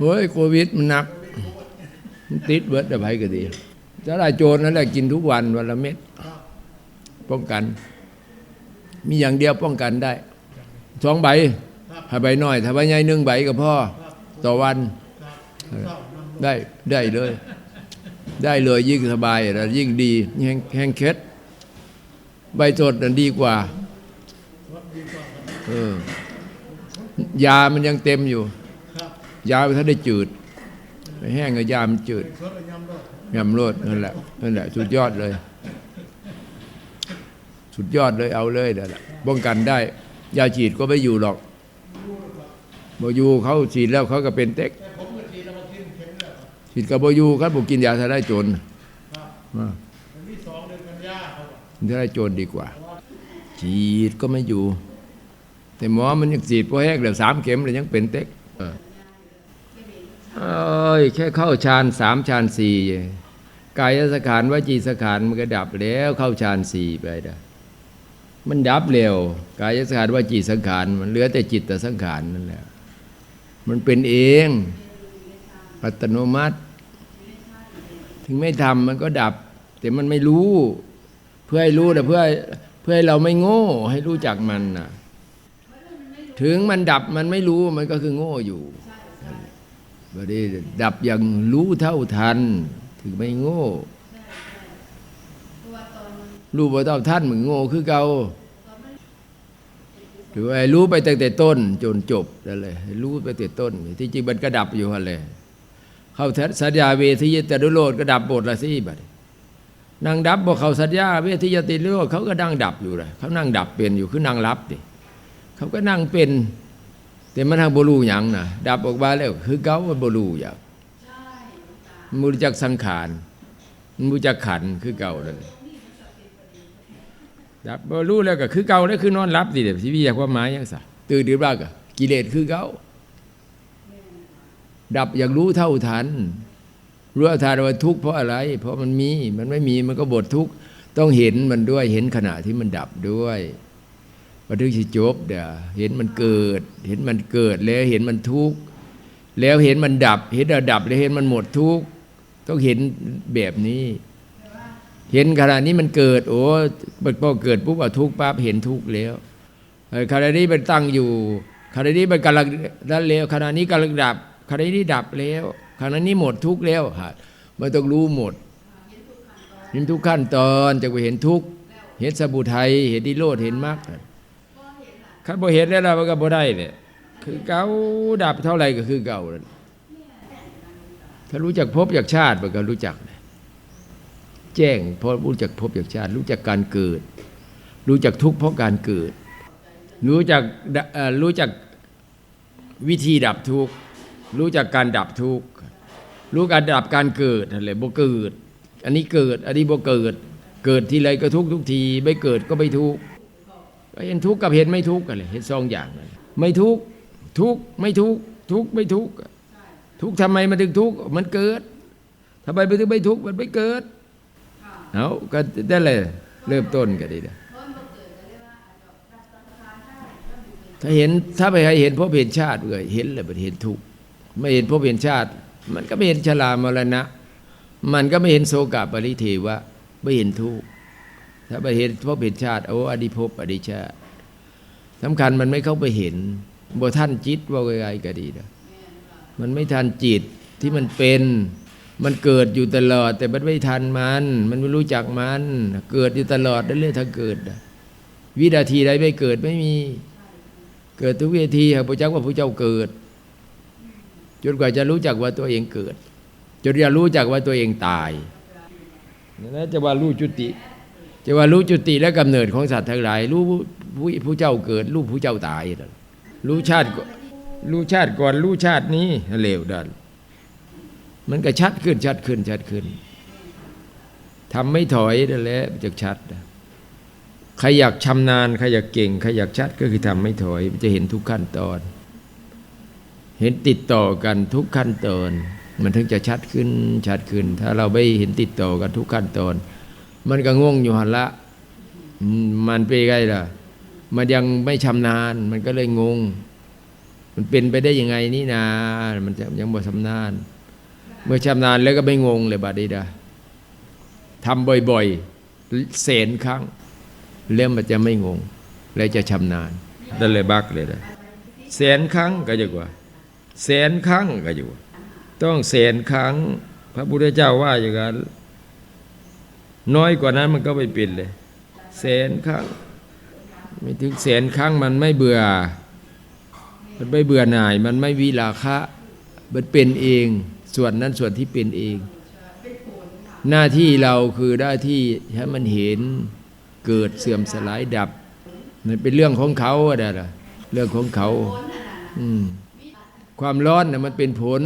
เฮ้ยโควิดมันหนัก มันติดเบิดอะไรก็ดีถ้าได้โจรนั่นแหละกินทุกวันวันละเม็ด ป้องกัน มีอย่างเดียวป้องกันได้สองใบถ้าใบน้อย ถ้าใบใหญ่หนึ่งใบก็พอต่อวัน ได้ได้เลย ได้เลยยิ่งสบายแล้วยิ่งดีแห้งแห้งเคล็ดใบสดนั้นดีกว่าเออยามันยังเต็มอยู่ ยาถ้าได้จืดไปแห้งกับยามันจืดยำรดนั่นแหละนั่นแหละสุดยอดเลย สุดยอดเลยเอาเลยนั่นแหละป้องกันได้ ยาฉีดก็ไม่อยู่หรอกบอยูเขาฉีดแล้วเขาก็เป็นเต็กฉีดกับบอยูครับผมกินยาถ้าได้จนอ่าถ้าได้จนดีกว่า ฉีดก็ไม่อยู่ แต่หมอมันยังฉีดพอแห้งเดี๋ยวสามเข็มเลยยังเป็นเต็ก เอ้ยแค่เข้าฌานสามฌานสี่กายสังขานวจีสังขานมันก็ดับแล้วเข้าฌานสี่ไปเด้มันดับเร็วกายสังขานวจีสังขารมันเหลือแต่จิตแต่สังขารนั่นแหละมันเป็นเองอัตโนมัติ ถึงไม่ทำมันก็ดับ แต่มันไม่รู้ เพื่อให้รู้แต่เพื่อเพื่อให้เราไม่โง่ ให้รู้จักมันนะถึงมันดับมันไม่รู้มันก็คือโง่อยู่ บดนี้ดับอย่างรู้เท่าทัน ถึงไม่โง่รู้ว่าเท่าทันมึงโง่คือเก่าหรือว่ารู้ไปตั้งแต่ต้นจนจบนั่นเลยรู้ไปแต่ต้น ที่จริงมันก็ดับอยู่ฮะเลยเข้าสัญญาเวทียตรุโลดก็ดับหมดละสิบัดนั่งดับบอกเขาสัญญาเวทียติโลดเขาก็นั่งดับอยู่เลยเขานั่งดับเป็นอยู่คือนั่งรับดิเขาก็นั่งเป็น แต่มันทางบรูอย่างนะดับออกมาแล้ว คือเขาว่าบรูอย่างมันรู้จักสังขารมันรู้จักขันคือเก่าเลยดับบรูแล้วก็คือเก่าแล้วคือนอนรับดิเดี๋ยวชีวิตควาหมายยังสะตื่นหรือเปล่าก็กิเลสคือเก่าดับอย่างรู้เท่าทันรู้ท่าทันว่าทุกข์เพราะอะไร เพราะมันมีมันไม่มีมันก็บททุกข์ต้องเห็นมันด้วยเห็นขณะที่มันดับด้วย บันทึกสิจบเดี๋ยวเห็นมันเกิด เห็นมันเกิดแล้วเห็นมันทุกข์แล้วเห็นมันดับ เห็นระดับแล้วเห็นมันหมดทุกข์ต้องเห็นแบบนี้ เห็นขณะนี้มันเกิด โอ้พอเกิดปุ๊บเอาทุกข์ปั๊บเห็นทุกข์แล้วขณะนี้มันตั้งอยู่ขณะนี้มันกำลังนั่นแล้วขณะนี้กำลังดับขณะนี้ดับแล้วขณะนี้หมดทุกข์แล้วฮะมันต้องรู้หมดเห็นทุกขั้นตอนจะไปเห็นทุกข์เห็นสมุทัยเห็นดิโรธเห็นมรรค ขันบ่เห็นแล้วเราก็บ่ได้เนี่ยคือเก่าดับเท่าไหร่ก็คือเก่านั่นถ้ารู้จักพบจากชาติมันก็รู้จักแจ้งเพราะรู้จักพบจากชาติ รู้จักการเกิด รู้จักทุกข์เพราะการเกิด รู้จักรู้จักวิธีดับทุกข์รู้จักการดับทุกข์รู้การดับการเกิดอะไรบ่เกิด อันนี้เกิด อันนี้บ่เกิด เกิดทีไรก็ทุกทุกที ไม่เกิดก็ไม่ทุก เห็นทุกข์กับเห็นไม่ทุกข์กันเลยเห็นสองอย่างเลยไม่ทุกข์ทุกข์ไม่ทุกข์ทุกข์ไม่ทุกข์ทุกข์ทำไมมันถึงทุกข์มันเกิดทำไมมันถึงไม่ทุกข์มันไม่เกิดเอาก็ได้เลยเริ่มต้นกันดีนะถ้าเห็นถ้าไปให้เห็นพบเห็นชาติเลยเห็นเลยมันเห็นทุกข์ไม่เห็นพบเห็นชาติ มันก็ไม่เห็นชรามรณะ มันก็ไม่เห็นโสกปริเทวะไม่เห็นทุกข์ ถ้าไปเห็นพบเห็นชาติโอ้อดีภพอดีชาติสำคัญมันไม่เข้าไปเห็นบ่ท่านจิตว่าไงก็ดีนะมันไม่ทันจิตที่มันเป็นมันเกิดอยู่ตลอด แต่มันไม่ทันมัน มันไม่รู้จักมัน เกิดอยู่ตลอดนั่นเรื่องถ้าเกิด วินาทีใดไม่เกิดไม่มี เกิดทุกวินาทีพระเจ้าว่าพระเจ้าเกิด จนกว่าจะรู้จักว่าตัวเองเกิด จนจะรู้จักว่าตัวเองตายนั่นจะว่ารู้จุติ จะว่ารู้จุติและกำเนิดของสัตว์ทั้งหลายรู้ผู้เจ้าเกิด รู้ผู้เจ้าตายรู้ชาติรู้ชาติก่อนรู้ชาตินี้เลวดันมันก็ชัดขึ้นชัดขึ้นชัดขึ้นทำไม่ถอยนั่นแหละจะชัดใครอยากชำนาญใครอยากเก่งใครอยากชัดก็คือทำไม่ถอยมันจะเห็นทุกขั้นตอน เห็นติดต่อกันทุกขั้นตอน มันถึงจะชัดขึ้นชัดขึ้น ถ้าเราไม่เห็นติดต่อกันทุกขั้นตอน มันก็งงอยู่หันละมันเป็นไงล่ะ มันยังไม่ชำนาญ มันก็เลยงง มันเป็นไปได้ยังไงนี่นา มันจะยังบ่ชำนาญ เมื่อชำนาญแล้วก็ไม่งงเลยบัดนี้ดาทำบ่อยๆแสนครั้งแล้วมันจะไม่งง แล้วจะชำนาญนั่นเลยบักเลยนะแสนครั้งก็จะกว่าแสนครั้งก็อยู่ ต้องแสนครั้ง พระพุทธเจ้าว่าอย่างนั้น น้อยกว่านั้นมันก็ไม่เป็นเลย แสนครั้ง ไม่ถึงแสนครั้งมันไม่เบื่อ มันไม่เบื่อหน่าย มันไม่วิราคะ มันเป็นเอง ส่วนนั้นส่วนที่เป็นเอง หน้าที่เราคือหน้าที่ให้มันเห็นเกิดเสื่อมสลายดับ มันเป็นเรื่องของเขาอะไรล่ะ เรื่องของเขา อืมความร้อนน่ะมันเป็นผล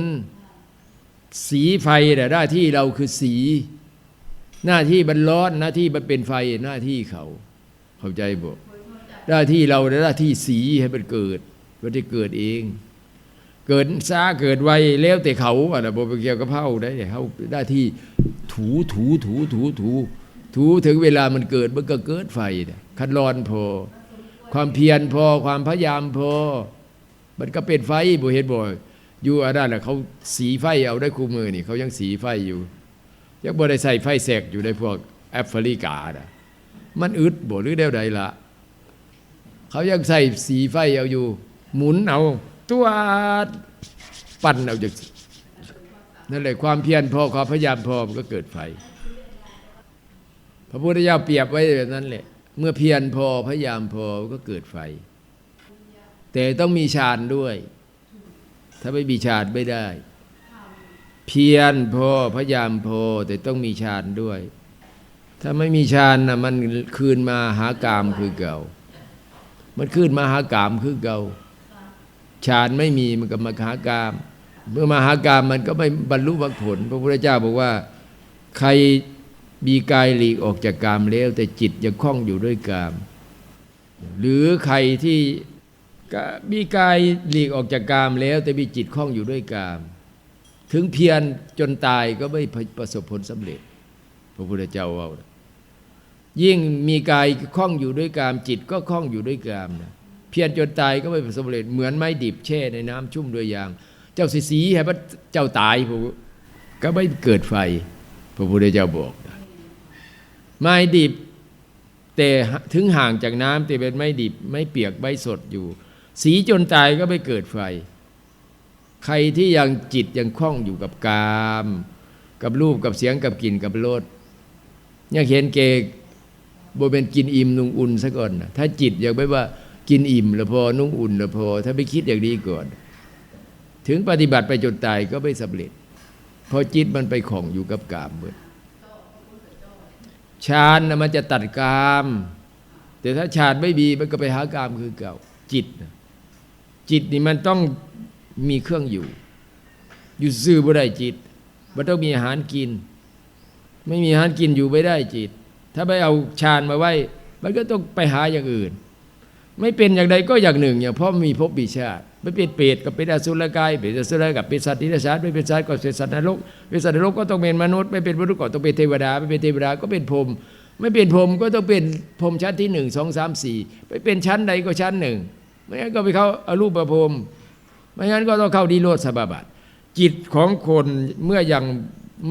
สีไฟแต่หน้าที่เราคือสี หน้าที่มันร้อนหน้าที่มันเป็นไฟหน้าที่เขา เข้าใจบ่หน้าที่เราหน้าที่สีให้มันเกิดมันจะเกิดเอง เกิดช้าเกิดไวแล้วแต่เขาอะนะบ่ไปเกี่ยวกับเฮาได้เขาหน้าที่ถูถูถูถูถูถูถึงเวลามันเกิดมันก็เกิดไฟคันร้อนพอ ความเพียรพอความพยายามพอ มันก็เป็นไฟบ่เห็นบ่อยู่อันนั้นแหละเขาสีไฟเอาได้คู่มือนี่เขายังสีไฟอยู่ ยังบ่ได้ใส่ไฟแสกอยู่ในพวกแอฟริกานะมันอึดบ่หรือเดียวใดละเขายังใส่สีไฟเอาอยู่ หมุนเอาตัวปั่นเอาจากนั่นแหละความเพียรพอความพยายามพอมันก็เกิดไฟ พระพุทธเจ้าเปรียบไว้แบบนั้นแหละ เมื่อเพียรพอพยายามพอก็เกิดไฟ แต่ต้องมีฌานด้วย ถ้าไม่มีฌานไม่ได้ เพียรพอพยายามพอแต่ต้องมีฌานด้วย ถ้าไม่มีฌานนะมันคืนมาหากามคือเก่า มันคืนมาหากามคือเก่าฌานไม่มีมันก็มาหากาม เมื่อมาหากามมันก็ไม่บรรลุมรรคผล พระพุทธเจ้าบอกว่า ใครมีกายหลีกออกจากกามแล้ว แต่จิตยังคล้องอยู่ด้วยกาม หรือใครที่มีกายหลีกออกจากกามแล้ว แต่มีจิตคล้องอยู่ด้วยกาม ถึงเพียรจนตายก็ไม่ประสบผลสำเร็จ พระพุทธเจ้าว่ายิ่งมีกายคล้องอยู่ด้วยกามจิตก็คล้องอยู่ด้วยกามนะเพียรจนตายก็ไม่ประสบผลสำเร็จ เหมือนไม้ดิบแช่ในน้ำชุ่มด้วยยาง เจ้าสีสีให้พระเจ้าตายพก็ไม่เกิดไฟ พระพุทธเจ้าบอกนะไม้ดิบแต่ถึงห่างจากน้ำแต่เป็นไม้ดิบ ไม่เปียกไม่สดอยู่ สีจนตายก็ไม่เกิดไฟ ใครที่ยังจิตยังคล้องอยู่กับกาม กับรูปกับเสียงกับกลิ่นกับรสยังเห็นเกกโบเป็นกินอิ่มนุ่งอุ่นซะก่อนนะถ้าจิตอยากไปว่ากินอิ่มแล้วพอนุ่งอุ่นแล้วพอ ถ้าไปคิดอย่างนี้ก่อน ถึงปฏิบัติไปจนตายก็ไม่สำเร็จเพราะจิตมันไปของอยู่กับกามเมื่อฌานนะมันจะตัดกาม แต่ถ้าฌานไม่มีมันก็ไปหากามคือเก่าจิต จิตนี่มันต้อง มีเครื่องอยู่ อยู่ซื่อบ่ได้จิตมันต้องมีอาหารกิน ไม่มีอาหารกินอยู่ไม่ได้จิต ถ้าไปเอาฌานมาไว้ มันก็ต้องไปหาอย่างอื่น ไม่เป็นอย่างใดก็อย่างหนึ่ง อย่างเพราะมีภพมีชาติไม่เป็นเปรตก็เป็นอสุรกายเป็นอสุรกายกับเป็นสัตว์ที่ราชาไม่เป็นสัตว์ก็เป็นสัตว์นรกเป็นสัตว์นรกก็ต้องเป็นมนุษย์ ไม่เป็นมนุษย์ก็ต้องเป็นเทวดาไม่เป็นเทวดาก็เป็นพรหมไม่เป็นพรหมก็ต้องเป็นพรหมชั้นที่หนึ่งสองสามสี่ไปเป็นชั้นใดก็ชั้นหนึ่งไม่งั้นก็ไปเข้าอารูปประพรม ไม่งั้นก็ต้องเข้าดีโรธสบาบัติ จิตของคนเมื่อยัง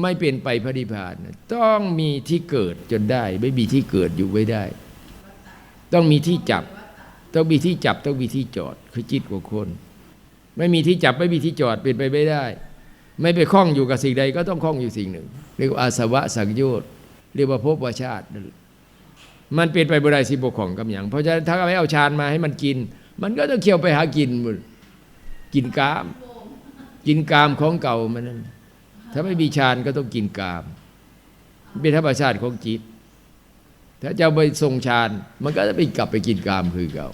ไม่เป็นไปพระนิพพาน ต้องมีที่เกิดจนได้ ไม่มีที่เกิดอยู่ไม่ได้ ต้องมีที่จับ ต้องมีที่จับต้องมีที่จอดคือจิตของคน ไม่มีที่จับไม่มีที่จอดเป็นไปไม่ได้ ไม่ไปคล้องอยู่กับสิ่งใดก็ต้องคล้องอยู่สิ่งหนึ่ง เรียกว่าอาสวะสังโยชน์เรียกว่าภพวชาติมันเป็นไปบ่ได้สิบกของกำย่างเพราะฉะนั้นถ้าไม่เอาฌานมาให้มันกิน มันก็ต้องเคี่ยวไปหากินหมด กินกาม กินกามของเก่ามันนั่นถ้าไม่มีฌานก็ต้องกินกาม เป็นธรรมชาติของจิต ถ้าจะไปทรงฌาน มันก็จะไปกลับไปกินกามคือเก่า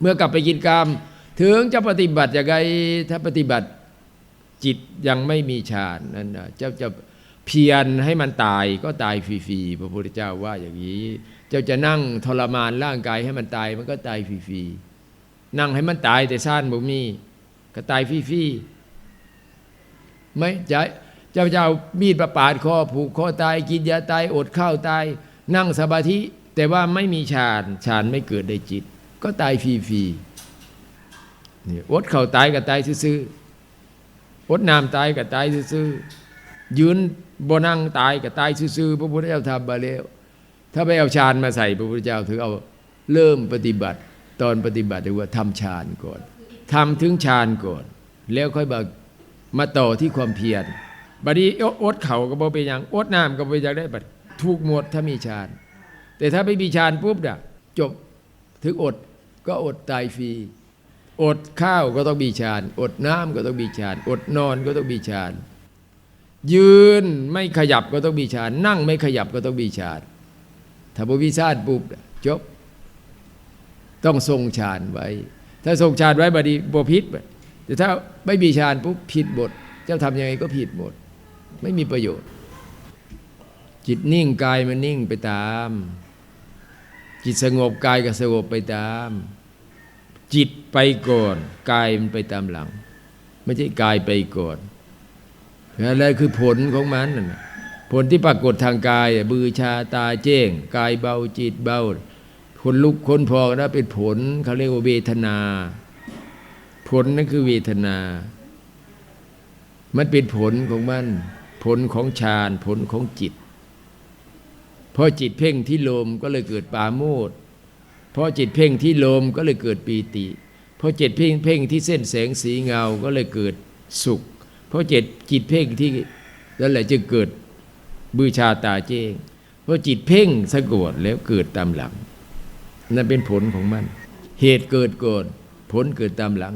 เมื่อกลับไปกินกาม ถึงจะปฏิบัติอย่างไรถ้าปฏิบัติจิตยังไม่มีฌานนั่นนะเจ้าจะเพียรให้มันตายก็ตายฟรีๆพระพุทธเจ้าว่าอย่างนี้ เจ้าจะนั่งทรมานร่างกายให้มันตายมันก็ตายฟรีๆ นั่งให้มันตายแต่ซ่านบ่มีก็ตายฟรีๆไม่จะเจ้าจะเอามีดประปาดคอผูกคอตายกินยาตายอดข้าวตาย นั่งสมาธิแต่ว่าไม่มีฌานฌานไม่เกิดในจิต ก็ตายฟรีๆนี่อดเข่าตายก็ตายซื่อๆอดน้ำตายก็ตายซื่อๆยืนบ่นั่งตายก็ตายซื่อๆพระพุทธเจ้าทำมาแล้ว ถ้าไปเอาฌานมาใส่พระพุทธเจ้าถึงเอาเริ่มปฏิบัติ ตอนปฏิบัติเรียกว่าทำฌานก่อนทำถึงฌานก่อน แล้วค่อยมามาต่อที่ความเพียรบัดนี้อดเข่าก็บ่เป็นหยังอดน้ำก็บ่เป็นหยังได้บัดถูกหมดถ้ามีฌาน แต่ถ้าไม่มีฌานปุ๊บน่ะจบถึงอดก็อดตายฟรีอดข้าวก็ต้องมีฌาน อดน้ำก็ต้องมีฌาน อดนอนก็ต้องมีฌาน ยืนไม่ขยับก็ต้องมีฌาน นั่งไม่ขยับก็ต้องมีฌานถ้าบ่มีฌานปุ๊บน่ะจบ ต้องทรงฌานไว้ ถ้าทรงฌานไว้บัดนี้บ่ผิดบัดแต่ถ้าไม่มีฌานปุ๊บผิดหมดเจ้าทำยังไงก็ผิดหมดไม่มีประโยชน์ จิตนิ่งกายมันนิ่งไปตาม จิตสงบกายก็สงบไปตาม จิตไปก่อนกายมันไปตามหลัง ไม่ใช่กายไปก่อนอะไรคือผลของมันน่ะผลที่ปรากฏทางกาย บือชาตาเจ้ง กายเบาจิตเบา คนลุกคนพองนะเป็นผลเขาเรียกว่าเวทนา ผลนั่นคือเวทนา มันเป็นผลของมัน ผลของฌานผลของจิตพอจิตเพ่งที่ลมก็เลยเกิดปาโมทพอจิตเพ่งที่ลมก็เลยเกิดปีติพอจิตเพ่งเพ่งที่เส้นแสงสีเงาก็เลยเกิดสุขพอจิตจิตเพ่งที่นั่นแหละจึงเกิดบูชาตาเจ้งพอจิตเพ่งสะกดแล้วเกิดตามหลัง นั่นเป็นผลของมัน เหตุเกิดก่อนผลเกิดตามหลัง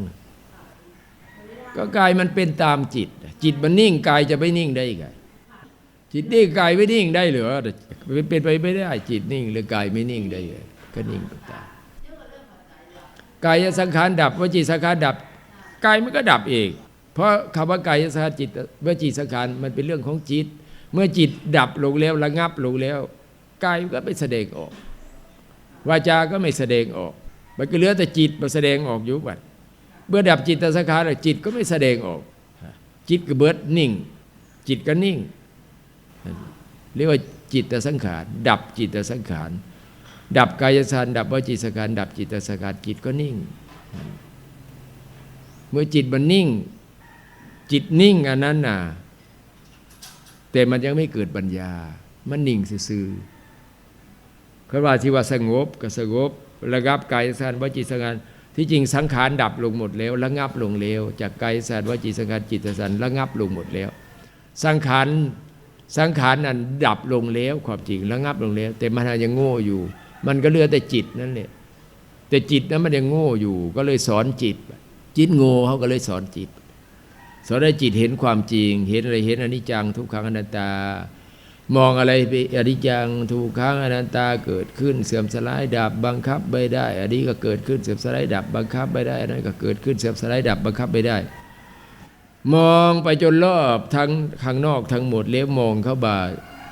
ก็กายมันเป็นตามจิต จิตมันนิ่งกายจะไม่นิ่งได้ไงจิตนิ่งกายไม่นิ่งได้หรือเป็นไปไม่ได้ จิตนิ่งหรือกายไม่นิ่งได้ก็นิ่งไปตามกายสังขารดับวจีสังขารดับกายมันก็ดับเอง เพราะคำว่ากายสังขารจิตวจีสังขารมันเป็นเรื่องของจิต เมื่อจิตดับลงแล้วระงับลงแล้วกายก็ไม่แสดงออก วาจาก็ไม่แสดงออกมันก็เหลือแต่จิตมาแสดงออกอยู่บัดเมื่อดับจิตตสังขารแล้วจิตก็ไม่แสดงออก จิตก็เบิดนิ่ง จิตก็นิ่ง เรียกว่าจิตตสังขาร ดับจิตตสังขาร ดับกายสังขารดับวจีสังขารดับจิตสังขารจิตก็นิ่ง เมื่อจิตมันนิ่ง จิตนิ่งอันนั้นน่ะแต่มันยังไม่เกิดปัญญา มันนิ่งซื่อๆ เขาว่าที่ว่าสงบก็สงบ ระงับกายสังขารวจีสังขารที่จริงสังขารดับลงหมดแล้ว ระงับลงแล้ว จากกายสังขารวจีสังขารจิตสังขารระงับลงหมดแล้ว สังขารสังขารนั้นดับลงแล้วความจริงระงับลงแล้ว แต่มันยังโง่อยู่ มันก็เหลือแต่จิตนั่นแหละแต่จิตนั้นมันยังโง่อยู่ ก็เลยสอนจิต จิตโง่เขาก็เลยสอนจิต สอนให้จิตเห็นความจริง เห็นอะไรเห็นอนิจจังทุกขังอนัตตา มองอะไรไปอนิจจังทุกขังอนัตตาเกิดขึ้นเสื่อมสลายดับบังคับไม่ได้อันนี้ก็เกิดขึ้นเสื่อมสลายดับบังคับไม่ได้อันนั้นก็เกิดขึ้นเสื่อมสลายดับบังคับไม่ได้ มองไปจนรอบทั้งข้างนอกทั้งหมดแล้วมองเข้ามา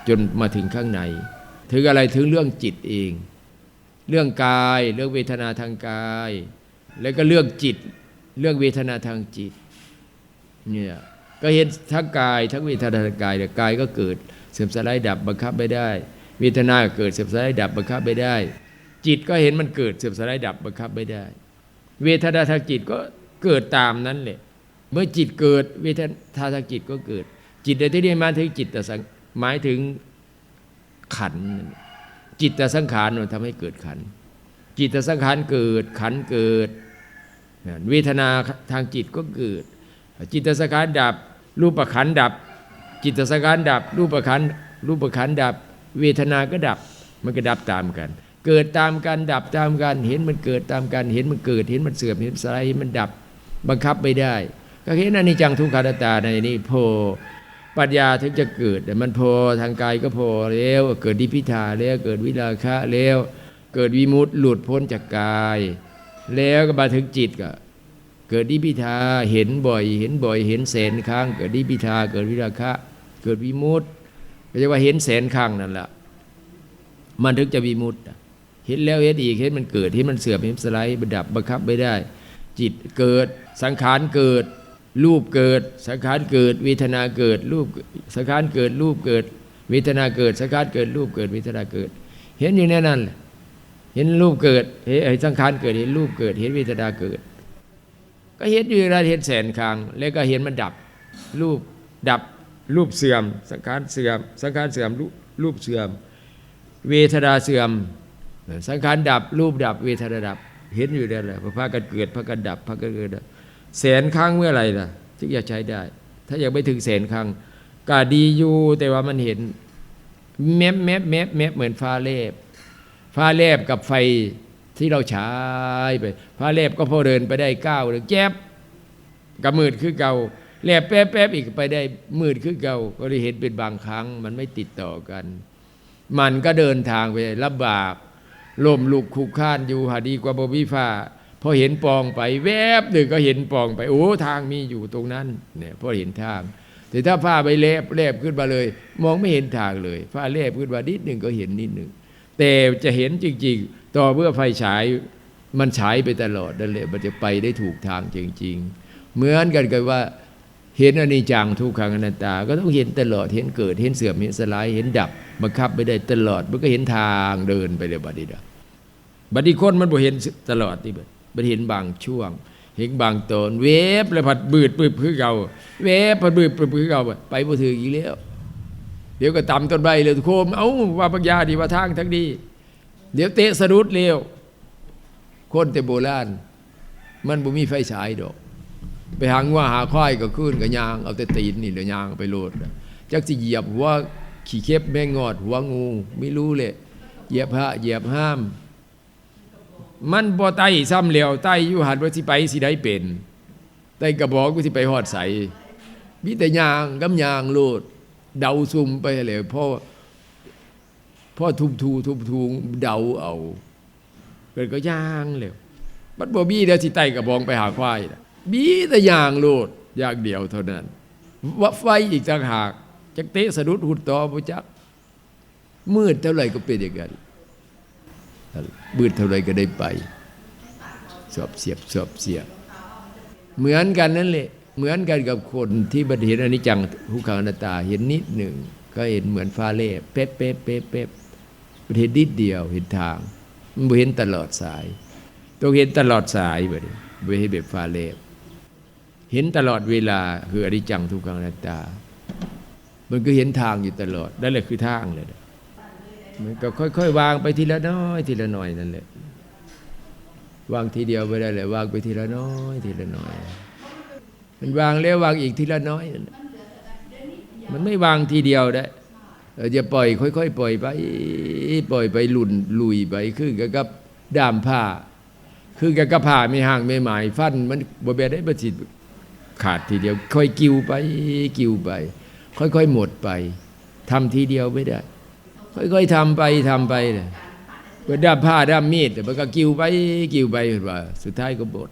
จนมาถึงข้างใน ถึงอะไรถึงเรื่องจิตเอง เรื่องกายเรื่องเวทนาทางกาย แล้วก็เรื่องจิต เรื่องเวทนาทางจิตเนี่ยก็เห็นทั้งกายทั้งเวทนาทางกายแต่กายก็เกิด เสื่อมสลายดับบังคับไม่ได้เวทนาเกิดเสื่อมสลายดับบังคับไม่ได้ จิตก็เห็นมันเกิดเสื่อมสลายดับบังคับไม่ได้ เวทนาทางจิตก็เกิดตามนั้นแหละเมื่อจิตเกิดเวทนาทางจิตก็เกิด จิตในที่นี้หมายถึงจิตแต่หมายถึงขันจิตแต่สังขารมันทำให้เกิดขันจิตแต่สังขารเกิดขันเกิดเวทนาทางจิตก็เกิด จิตสังขารดับ รูปขันดับ จิตสังขารดับ รูปขันธ์รูปขันธ์ดับ เวทนาก็ดับ มันก็ดับตามกัน เกิดตามกันดับตามกัน เห็นมันเกิดตามกัน เห็นมันเกิด เห็นมันเสื่อม เห็นมันสลายเห็นมันดับ บังคับไม่ได้ ก็เห็นอนิจจังทุกขังตาในนี้โพปัญญาถึงจะเกิดแต่มันโพทางกายก็โพแล้ว เกิดดิพิธาแล้วเกิดวิราคะแล้ว เกิดวิมุตติหลุดพ้นจากกาย แล้วก็มาถึงจิตก็เกิดดิพิธาเห็นบ่อย เห็นบ่อย เห็นแสนครั้ง เกิดดิพิธาเกิดวิราคะ เกิดวิมุตติไม่ใช่ว่าเห็นแสนครั้งนั่นแหละมันถึงจะวิมุตติเห็นแล้วเห็นอีกเห็นมันเกิดเห็นมันเสื่อมเห็นสลายมันดับบังคับไม่ได้ จิตเกิดสังขารเกิด รูปเกิด สังขารเกิดเวทนาเกิดรูปสังขารเกิดรูปเกิดเวทนาเกิดสังขารเกิดรูปเกิดเวทนาเกิด เห็นอยู่แน่นั่นเห็นรูปเกิดเห็นสังขารเกิดเห็นรูปเกิด เห็นเวทนาเกิด ก็เห็นอยู่ระเห็นแสนครั้งแล้วก็เห็นมันดับ รูปดับ รูปเสื่อม สังขารเสื่อม สังขารเสื่อมรูปเสื่อม เวทนาเสื่อม สังขารดับ รูปดับ เวทนาดับ เห็นอยู่นั่นแหละพระกันเกิดพระกันดับพระกันเกิดแสนครั้งเมื่อไหร่ล่ะถึงจะใช้ได้ ถ้ายังไม่ถึงแสนครั้งก็ดีอยู่แต่ว่ามันเห็นแมบแมบแมบแมบเหมือนฟ้าแลบฟ้าแลบกับไฟที่เราฉายไปฟ้าแลบก็พอเดินไปได้ก้าวหรือแจ๊บกับมืดคือเก่า แลบแป๊บแป๊บอีกไปได้มืดคือเก่าก็ได้เห็นเป็นบางครั้ง มันไม่ติดต่อกัน มันก็เดินทางไปลำบากล่มลุกคุกค้านอยู่หาดีกว่าบวิฟ้าพอเห็นปองไปแวบหนึ่งก็เห็นปองไป โอ้ทางมีอยู่ตรงนั้นเนี่ยพอเห็นทาง แต่ถ้าฟ้าไปแลบแลบขึ้นมาเลย มองไม่เห็นทางเลยฟ้าแลบขึ้นมานิดหนึ่งก็เห็นนิดหนึ่งแต่จะเห็นจริง ๆ ต่อเมื่อไฟฉายมันฉายไปตลอดนั่นแหละมันจะไปได้ถูกทางจริง ๆ เหมือนกันกับว่า เห็นอนิจจังทุกขังอนัตตา ก็ต้องเห็นตลอดเห็นเกิดเห็นเสื่อมเห็นสลายเห็นดับบังคับไม่ได้ตลอด มันก็เห็นทางเดินไปเลยบัดนี้นะบัดนี้คนมันบ่เห็นตลอดที่บัดมันเห็นบางช่วง เห็นบางตอนเวฟแล้วผัดบืดปืบคือเก่าเวฟผัดบืดปืบคือเก่าไปบ่ถึงอีกแล้วเดี๋ยวก็ตำต้นใบเลยโคมเอ้าว่าปัญญาดีว่าทางทั้งดี เดี๋ยวเตะสะดุดเร็วคนแต่โบราณมันบ่มีไฟฉายดอก ไปหางัวหาควายก็ขึ้นกับยาง เอาแต่ตีนนี่เดี๋ยวยางไปโลดจักสิเหยียบหัวขี่เข็บแมงงอดหัวงู ไม่รู้เลยเหยียบพระเหยียบห้าม มันบ่ไต้ซ้ำเหลวไต้อยู่หันว่าสิไปสิได้เป็นไต้กระบอกว่าสิไปหอดใสมีแต่ยางกำยางโลด เดาซุ่มไปเลยพ่อพ่อทุบทูทุบทูเดาเอาเกิดก็ยางเลยมันบ่มีเดี๋ยวสิไต่กระบองไปหาควายนะ มีแต่อย่างโลดอย่างเดียวเท่านั้นว่าไฟอีกต่างหากจักเตะสะดุดหุดต่อบ่จักมืดเท่าไหร่ก็เป็นอย่างนั้นมืดเท่าไหร่ก็ได้ไป สอบเสียบสอบเสียบ เหมือนกันนั่นแหละเหมือนกันกับคนที่บัดเห็นอนิจจังทุกขังอนัตตาเห็นนิดหนึ่ง ก็เห็นเหมือนฟ้าเล่เป๊ะเป๊ะเป๊ะเป๊ะเห็นนิดเดียวเห็นทางมันเห็นตลอดสาย ต้องเห็นตลอดสายแบบนี้ไม่ให้แบบฟ้าเล็บ เห็นตลอดเวลาคืออนิจังทุกขังนัตตา มันก็เห็นทางอยู่ตลอดนั่นแหละคือทางเลยมันก็ค่อยๆ วางไปทีละน้อยทีละหน้อยนั่นแหละวางทีเดียวไม่ได้เลยวางไปทีละน้อยทีละน้อย มันวางแล้ววางอีกทีละน้อยนั่นแหละมันไม่วางทีเดียวได้จะปล่อย ค่อยๆ ปล่อยไป ปล่อยไปหลุนลุยไปคือกับด้ามผ้า คือกับกระผ่าไม่ห่างไม่หมายฟันมันบ่แบได้ประสิทธิ์ ขาดทีเดียว ค่อยกิ้วไปกิ้วไป ค่อยๆหมดไปทำทีเดียวไม่ได้ ค่อยๆทำไปทำไปเลยด้ามผ้าด้ามมีดแต่มันก็กิ้วไปกิ้วไปว่าสุดท้ายก็บด